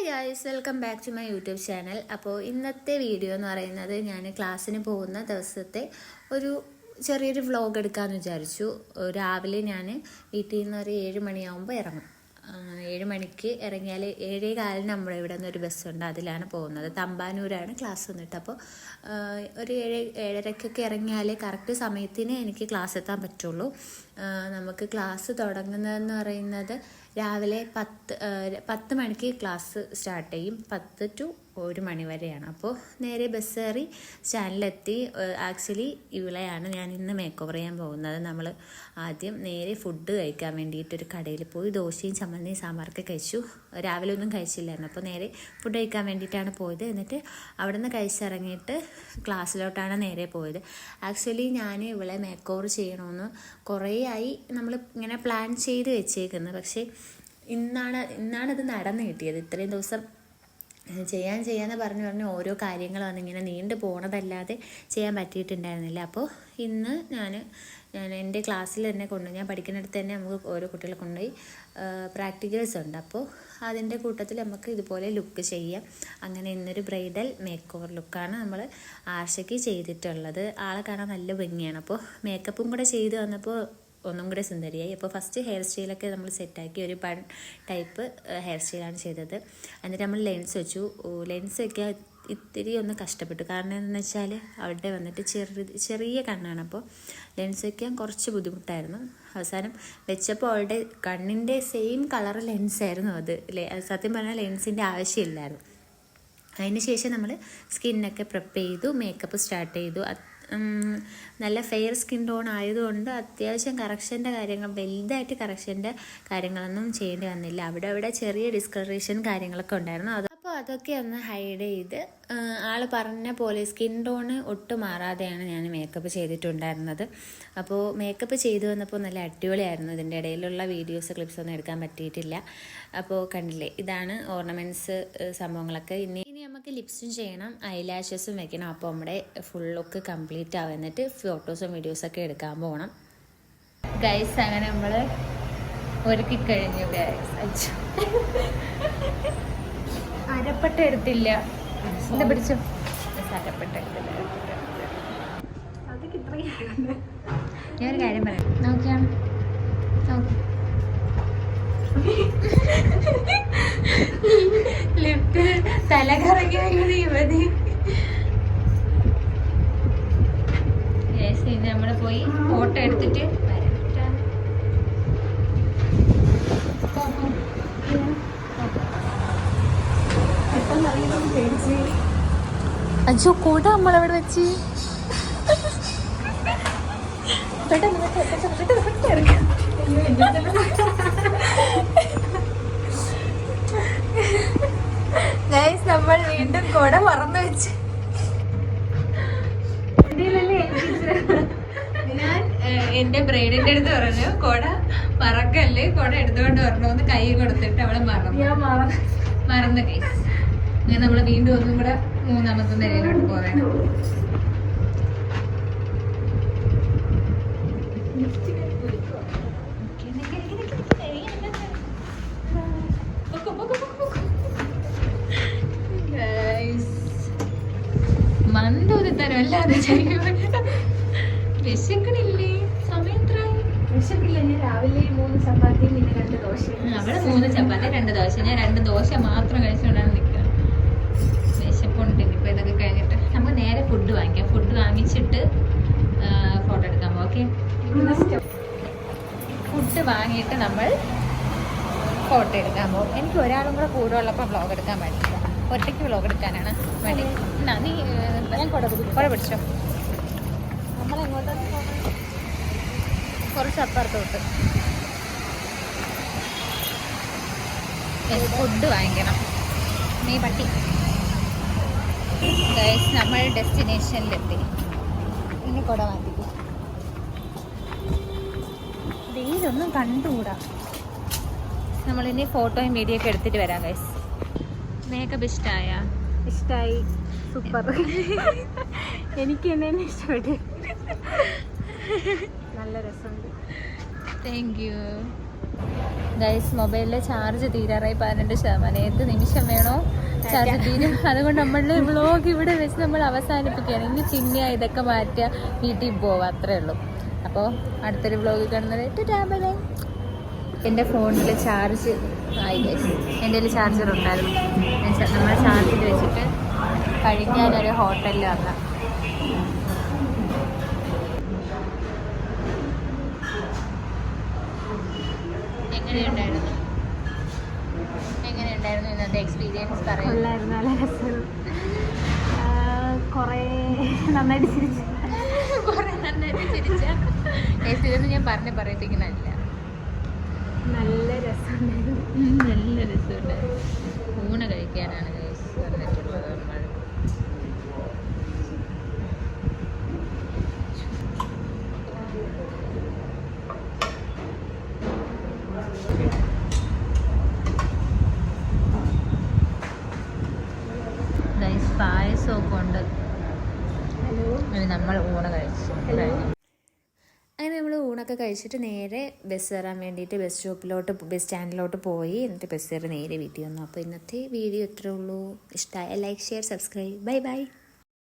Hi guys welcome back to my YouTube channel അപ്പോൾ ഇന്നത്തെ video എന്ന് പറയുന്നത് ഞാൻ ക്ലാസ്സിന് പോകുന്ന ദിവസത്തെ ഒരു ചെറിയൊരു വ്ലോഗ് എടുക്കാമെന്ന് വിചാരിച്ചു. രാവിലെ ഞാൻ വീട്ടിൽ നിന്ന് ഒരു ഏഴ് മണിയാകുമ്പോൾ ഇറങ്ങും. ഏഴ് മണിക്ക് ഇറങ്ങിയാൽ ഏഴേ കാലിന് നമ്മുടെ ഇവിടെ നിന്ന് ഒരു ബസ്സുണ്ട്. അതിലാണ് പോകുന്നത്. തമ്പാനൂരാണ് ക്ലാസ് വന്നിട്ട് അപ്പോൾ ഒരു ഏഴ് ഏഴരയ്ക്കൊക്കെ ഇറങ്ങിയാലേ കറക്റ്റ് സമയത്തിന് എനിക്ക് ക്ലാസ് എത്താൻ പറ്റുള്ളൂ. നമുക്ക് ക്ലാസ് തുടങ്ങുന്നതെന്ന് പറയുന്നത് രാവിലെ പത്ത് പത്ത് മണിക്ക് ക്ലാസ് സ്റ്റാർട്ട് ചെയ്യും. പത്ത് ടു ഒരു മണി വരെയാണ്. അപ്പോൾ നേരെ ബസ് കയറി സ്റ്റാൻഡിലെത്തി. ആക്ച്വലി ഇവിളയാണ് ഞാൻ ഇന്ന് മേക്ക് ഓവർ ചെയ്യാൻ പോകുന്നത്. നമ്മൾ ആദ്യം നേരെ ഫുഡ് കഴിക്കാൻ വേണ്ടിയിട്ട് ഒരു കടയിൽ പോയി ദോശയും ചമ്മന്തിയും സാമ്പാറൊക്കെ കഴിച്ചു. രാവിലെ ഒന്നും കഴിച്ചില്ലായിരുന്നു. അപ്പോൾ നേരെ ഫുഡ് കഴിക്കാൻ വേണ്ടിയിട്ടാണ് പോയത്. എന്നിട്ട് അവിടെ നിന്ന് കഴിച്ചിറങ്ങിയിട്ട് ക്ലാസ്സിലോട്ടാണ് നേരെ പോയത്. ആക്ച്വലി ഞാൻ ഇവളെ മേക്ക് ഓവർ ചെയ്യണമെന്ന് കുറേ ആയി നമ്മൾ ഇങ്ങനെ പ്ലാൻ ചെയ്ത് വെച്ചേക്കുന്നത് പക്ഷേ ഇന്നാണ് ഇന്നാണ് ഇത് നടന്നു കിട്ടിയത്. ഇത്രയും ദിവസം ചെയ്യാൻ ചെയ്യാന്ന് പറഞ്ഞു പറഞ്ഞ് ഓരോ കാര്യങ്ങൾ വന്നിങ്ങനെ നീണ്ടു പോണതല്ലാതെ ചെയ്യാൻ പറ്റിയിട്ടുണ്ടായിരുന്നില്ല. അപ്പോൾ ഇന്ന് ഞാൻ ഞാൻ എന്റെ ക്ലാസ്സിൽ തന്നെ കൊണ്ടു ഞാൻ പഠിക്കുന്നിടത്ത് തന്നെ നമുക്ക് ഓരോ കുട്ടികളെ കൊണ്ടുപോയി പ്രാക്ടിക്കൽസ് ഉണ്ട്. അപ്പോൾ അതിന്റെ കൂട്ടത്തിൽ നമുക്ക് ഇതുപോലെ ലുക്ക് ചെയ്യാം. അങ്ങനെ ഇന്നൊരു ബ്രൈഡൽ മേക്ക് ഓവർ ലുക്കാണ് നമ്മൾ ആർഷയ്ക്ക് ചെയ്തിട്ടുള്ളത്. ആളെ കാണാൻ നല്ല ഭംഗിയാണ്. അപ്പോൾ മേക്കപ്പും കൂടെ ചെയ്ത് വന്നപ്പോൾ ഒന്നും കൂടെ സുന്ദരിയായി. അപ്പോൾ ഫസ്റ്റ് ഹെയർ സ്റ്റൈലൊക്കെ നമ്മൾ സെറ്റാക്കി ഒരു ബൺ ടൈപ്പ് ഹെയർ സ്റ്റൈലാണ് ചെയ്തത്. എന്നിട്ട് നമ്മൾ ലെൻസ് വെച്ചു. ലെൻസ് വെക്കാൻ ഇത്തിരി ഒന്ന് കഷ്ടപ്പെട്ടു. കാരണം എന്താണെന്ന് വെച്ചാൽ അവിടെ വന്നിട്ട് ചെറു ചെറിയ കണ്ണാണ്. അപ്പോൾ ലെൻസ് വയ്ക്കാൻ കുറച്ച് ബുദ്ധിമുട്ടായിരുന്നു. അവസാനം വെച്ചപ്പോൾ അവളുടെ കണ്ണിന്റെ സെയിം കളർ ലെൻസായിരുന്നു അത്. സത്യം പറഞ്ഞാൽ ലെൻസിന്റെ ആവശ്യമില്ലായിരുന്നു. അതിന് ശേഷം നമ്മൾ സ്കിന്നൊക്കെ പ്രിപ്പ് ചെയ്തു മേക്കപ്പ് സ്റ്റാർട്ട് ചെയ്തു. നല്ല ഫെയർ സ്കിൻ ടോൺ ആയതുകൊണ്ട് അത്യാവശ്യം കറക്ഷന്റെ കാര്യങ്ങൾ വലുതായിട്ട് കറക്ഷന്റെ കാര്യങ്ങളൊന്നും ചെയ്യേണ്ടി വന്നില്ല. അവിടെ അവിടെ ചെറിയ ഡിസ്കളറേഷൻ കാര്യങ്ങളൊക്കെ ഉണ്ടായിരുന്നു. അത് അപ്പോൾ അതൊക്കെ ഒന്ന് ഹൈഡ് ചെയ്ത് ആൾ പറഞ്ഞ പോലെ സ്കിൻ ടോണ് ഒട്ടും മാറാതെയാണ് ഞാൻ മേക്കപ്പ് ചെയ്തിട്ടുണ്ടായിരുന്നത്. അപ്പോൾ മേക്കപ്പ് ചെയ്തു വന്നപ്പോൾ നല്ല അടിപൊളിയായിരുന്നു. ഇതിന്റെ ഇടയിലുള്ള വീഡിയോസ് ക്ലിപ്സ് ഒന്നും എടുക്കാൻ പറ്റിയിട്ടില്ല. അപ്പോൾ കണ്ടില്ലേ ഇതാണ് ഓർണമെന്റ്സ് സംഭവങ്ങളൊക്കെ. ഇനി നമുക്ക് ലിപ്സും ചെയ്യണം ഐലാഷസും വെക്കണം. അപ്പോൾ നമ്മുടെ ഫുൾ ലുക്ക് കംപ്ലീറ്റ് ആവും. എന്നിട്ട് ഫോട്ടോസും വീഡിയോസൊക്കെ എടുക്കാൻ പോകണം ഗൈസ് അങ്ങനെ നമ്മൾ ഒരുക്കി കഴിഞ്ഞു ഗൈസ് എടുത്തില്ല. എന്താ പിടിച്ചു? ഞാനൊരു കാര്യം പറയാം. നോക്കിയാണ് നോക്കി. തല കറങ്ങി വരുന്നത് യുവതി ഇനി നമ്മൾ പോയി ഫോട്ടോ എടുത്തിട്ട്. അജോ കൂടെ നമ്മളെവിടെ വെച്ച് പെട്ടെന്ന് പെട്ടെന്ന് പെട്ടെന്ന് പെട്ടെന്ന് ഇറങ്ങാം. ഗൈസ് നമ്മൾ വീണ്ടും കൊട മറന്നു വെച്ച് ഞാൻ ഏഹ്, എന്റെ ബ്രൈഡിന്റെ അടുത്ത് പറഞ്ഞു കൊട മറക്കല്ലേ കൊട എടുത്തുകൊണ്ട് വരണമെന്ന് കൈ കൊടുത്തിട്ട് അവളെ മറന്നു. മറന്നു. കൈ അങ്ങനെ നമ്മൾ വീണ്ടും ഒന്നും കൂടെ മൂന്നാമത്തെ നിലയിലോട്ട് പോവാൻ മന്ദൂരി തരം അല്ലാതെ വിശക്കണില്ലേ സമയം എത്രയായി വിശപ്പില്ല ഞാൻ രാവിലെ മൂന്ന് ചപ്പാത്തിയും പിന്നെ രണ്ട് ദോശ അവിടെ മൂന്ന് ചപ്പാത്തി രണ്ട് ദോശ. ഞാൻ രണ്ട് ദോശ മാത്രം കഴിച്ചുകൊണ്ടാണ് നിൽക്കുക വിശപ്പുണ്ട്. ഇനിയിപ്പോൾ ഇതൊക്കെ കഴിഞ്ഞിട്ട് നമുക്ക് നേരെ ഫുഡ് വാങ്ങിക്കാം. ഫുഡ് വാങ്ങിച്ചിട്ട് ഫോട്ടോ എടുക്കാം. ഓക്കെ ഫുഡ് വാങ്ങിയിട്ട് നമ്മൾ ഫോട്ടോ എടുക്കാൻ പോകും എനിക്ക് ഒരാളും കൂടെ കൂടെ ഉള്ളപ്പോൾ വ്ളോഗ് എടുക്കാൻ പറ്റില്ല ഒറ്റയ്ക്ക് വ്ളോഗ് എടുക്കാനാണ് വേണ്ടി. എന്നാ നീ ഞാൻ കുട പിടിച്ചോ? നമ്മളെങ്ങോട്ടാണ് കുറച്ച് അപ്പുറത്തോട്ട്. ഫുഡ് വാങ്ങിക്കണം. നീ പട്ടി. നമ്മൾ ഡെസ്റ്റിനേഷനിലെത്തി ഇനി കുട മാറ്റിക്കും. വെയിലൊന്നും കണ്ടുകൂടാ. നമ്മളിനി ഫോട്ടോയും വീഡിയോ ഒക്കെ എടുത്തിട്ട് വരാം ഗൈസ് മേക്കപ്പ് ഇഷ്ടമായ ഇഷ്ടമായി സൂപ്പർ എനിക്ക് എന്നെ ഇഷ്ടപ്പെട്ടു നല്ല രസമുണ്ട്. താങ്ക് യു ഗൈസ് മൊബൈലിലെ ചാർജ് തീരാറായി പതിനെട്ട് ശതമാനം. ഏത് നിമിഷം വേണോ ചാർജ് തീരും. അതുകൊണ്ട് നമ്മളുടെ വ്ളോഗ് ഇവിടെ വെച്ച് നമ്മൾ അവസാനിപ്പിക്കുകയാണ്. ഇനി പിന്നെ ഇതൊക്കെ മാറ്റുക വീട്ടിൽ പോവാം അത്രേ ഉള്ളൂ. അപ്പോൾ അടുത്തൊരു വ്ളോഗ് കാണുന്നത് എന്റെ ഫോണിൽ ചാർജ് ആയി ഗൈസ് എന്റെ കയ്യിൽ ചാർജർ ഉണ്ടായിരുന്നു. നമ്മൾ ചാർജിൽ വെച്ചിട്ട് കഴിഞ്ഞാലൊരു ഹോട്ടലിൽ വന്ന എങ്ങനെയുണ്ടായിരുന്നു? എങ്ങനെയുണ്ടായിരുന്നു ഇന്നത്തെ എക്സ്പീരിയൻസ് പറയാം നല്ല രസം. കുറേ നന്നായിട്ട് ചിരിച്ചു. കുറേ നന്നായിട്ട് ചിരിച്ച. ഞാൻ പറഞ്ഞ് പറയിപ്പിക്കുന്നതല്ല നല്ല രസമുണ്ടായിരുന്നു. ഉം, നല്ല രസമുണ്ട് ഊണ് കഴിക്കാനാണ് ഗൈസ് വന്നിട്ടുള്ളത് നമ്മൾ ഗൈസ് പായസമൊക്കെ ഉണ്ട് ഹലോ നമ്മൾ ഊണ് കഴിച്ചു. അങ്ങനെ നമ്മൾ ഊണൊക്കെ കഴിച്ചിട്ട് നേരെ ബസ് കയറാൻ വേണ്ടിയിട്ട് ബസ് സ്റ്റോപ്പിലോട്ട് ബസ് സ്റ്റാൻഡിലോട്ട് പോയി. എന്നിട്ട് ബസ് കയറി നേരെ വീട്ടിൽ വന്നു. അപ്പോൾ ഇന്നത്തെ വീഡിയോ ഇത്രേ ഉള്ളൂ. ഇഷ്ടമായ like share subscribe bye bye